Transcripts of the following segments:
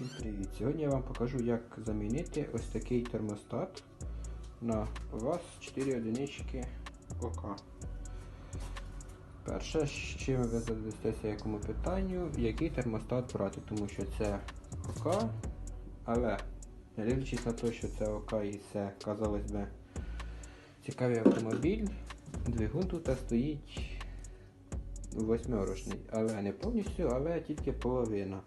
Всім привіт! Сьогодні я вам покажу, як замінити ось такий термостат на ВАЗ 4 одинички ОК. Перше, з чим ви задастеся якому питанню, який термостат брати, тому що це ОК, але не дивлячись на те, що це ОК і це, казалось би, цікавий автомобіль, двигун тут стоїть восьмиручний, але не повністю, але тільки половина.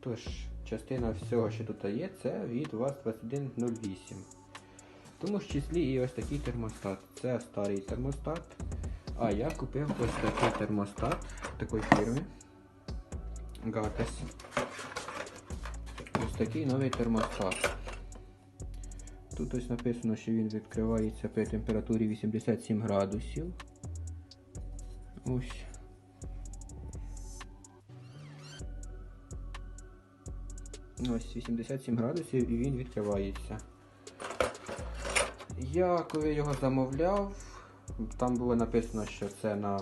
Тож, частина всього, що тут є, це від ВАЗ-2108. Тому в числі і ось такий термостат. Це старий термостат. А я купив ось такий термостат такої фірми. Gates. Ось такий новий термостат. Тут ось написано, що він відкривається при температурі 87 градусів. Ось. Ось 87 градусів і він відкривається. Я коли його замовляв, там було написано, що це на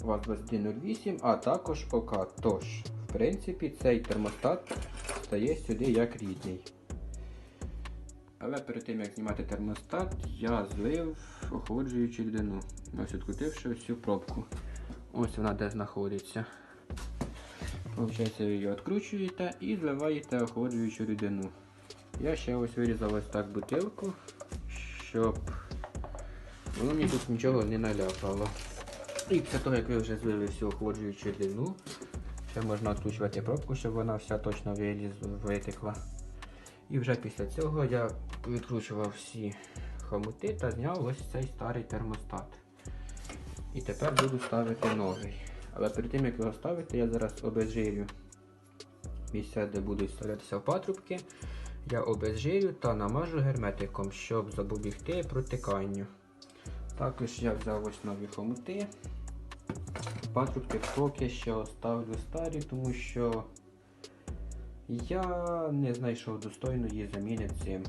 ВАЗ-2108, а також ОК. Тож, в принципі, цей термостат стає сюди як рідний. Але перед тим як знімати термостат, я злив охолоджуючу рідину. Ось відкрутивши всю пробку. Ось вона де знаходиться. Получається, її відкручуєте і зливаєте охолоджуючу рідину. Я ще ось вирізав ось так бутилку, щоб воно мені тут нічого не наляпало. І після того, як ви вже злили всю охолоджуючу рідину, ще можна відкручувати пробку, щоб вона вся точно виліз, витекла. І вже після цього я відкручував всі хомути та зняв ось цей старий термостат. І тепер буду ставити новий. Але перед тим як його ставити, я зараз обезжирю місця, де будуть вставлятися патрубки. Я обезжирю та намажу герметиком, щоб запобігти протиканню. Також я взяв ось нові хомути. Патрубки поки що ставлю старі, тому що я не знайшов достойної заміни цим.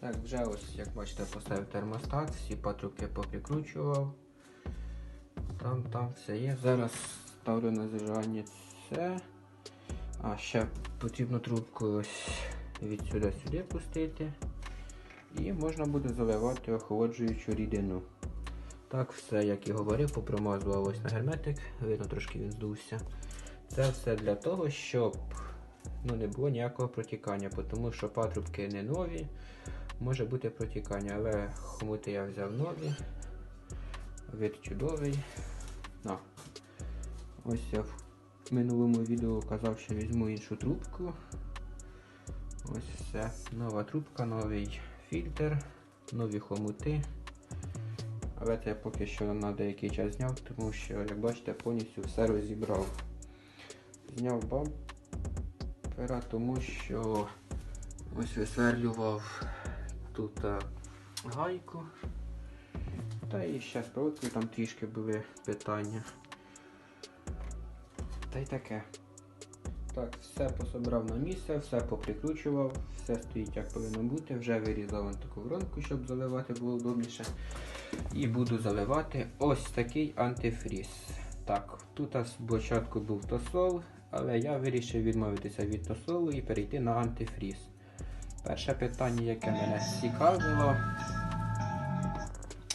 Так, вже ось, як бачите, поставив термостат, всі патрубки поприкручував. Там, там все є. Зараз ставлю на зажигання це. А ще потрібно трубку ось від сюди сюди пустити. І можна буде заливати охолоджуючу рідину. Так, все, як і говорив, попромазував ось на герметик, видно, трошки він здувся. Це все для того, щоб ну, не було ніякого протікання, тому що патрубки не нові, може бути протікання, але хомути я взяв нові. Вид чудовий. А. Ось я в минулому відео казав, що візьму іншу трубку. Ось все. Нова трубка, новий фільтр, нові хомути. Але це я поки що на деякий час зняв, тому що, як бачите, повністю все розібрав. Зняв бампера, тому що ось висверлював тут гайку. Та і ще з проводкою там трішки були питання. Та й таке. Так, все пособрав на місце, все поприкручував, все стоїть як повинно бути, вже вирізав таку воронку, щоб заливати було удобніше. І буду заливати ось такий антифріз. Так, тут спочатку був тосол, але я вирішив відмовитися від тосолу і перейти на антифріз. Перше питання, яке мене цікавило.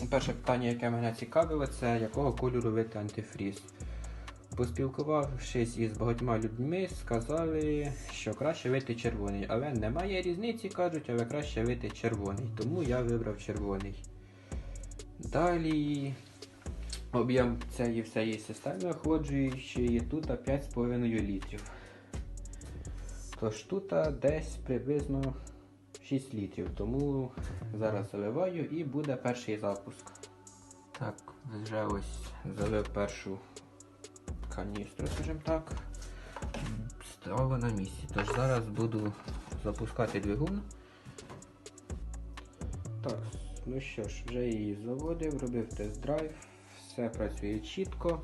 Перше питання, яке мене цікавило, це якого кольору вити антифріз. Поспілкувавшись із багатьма людьми, сказали, що краще вити червоний. Але немає різниці, кажуть, але краще вити червоний. Тому я вибрав червоний. Далі об'єм цієї всієї системи охолоджуючої тут 5,5 літрів. Тож тут десь приблизно 6 літрів, тому зараз заливаю і буде перший запуск. Так, вже ось залив першу каністру, скажімо так. Стало на місці. Тож зараз буду запускати двигун. Так, ну що ж, вже її заводив, робив тест-драйв, все працює чітко.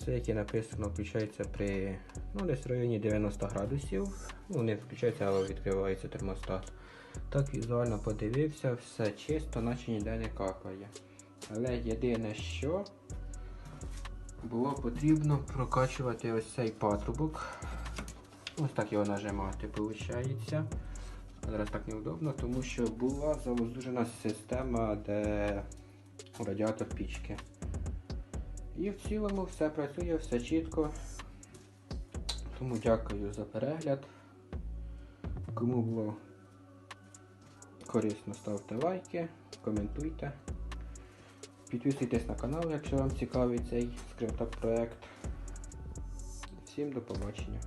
Все, яке написано, включається при ну, десь в районі 90 градусів. Ну, не включається, але відкривається термостат. Так візуально подивився, все чисто, наче ніде не капає. Але єдине, що було потрібно прокачувати ось цей патрубок. Ось так його нажимати, виходить. Зараз так неудобно, тому що була завоздужена система, де радіатор пічки. І в цілому все працює, все чітко. Тому дякую за перегляд. Кому було корисно, ставте лайки, коментуйте. Підписуйтесь на канал, якщо вам цікавий цей скрипток проект. Всім до побачення.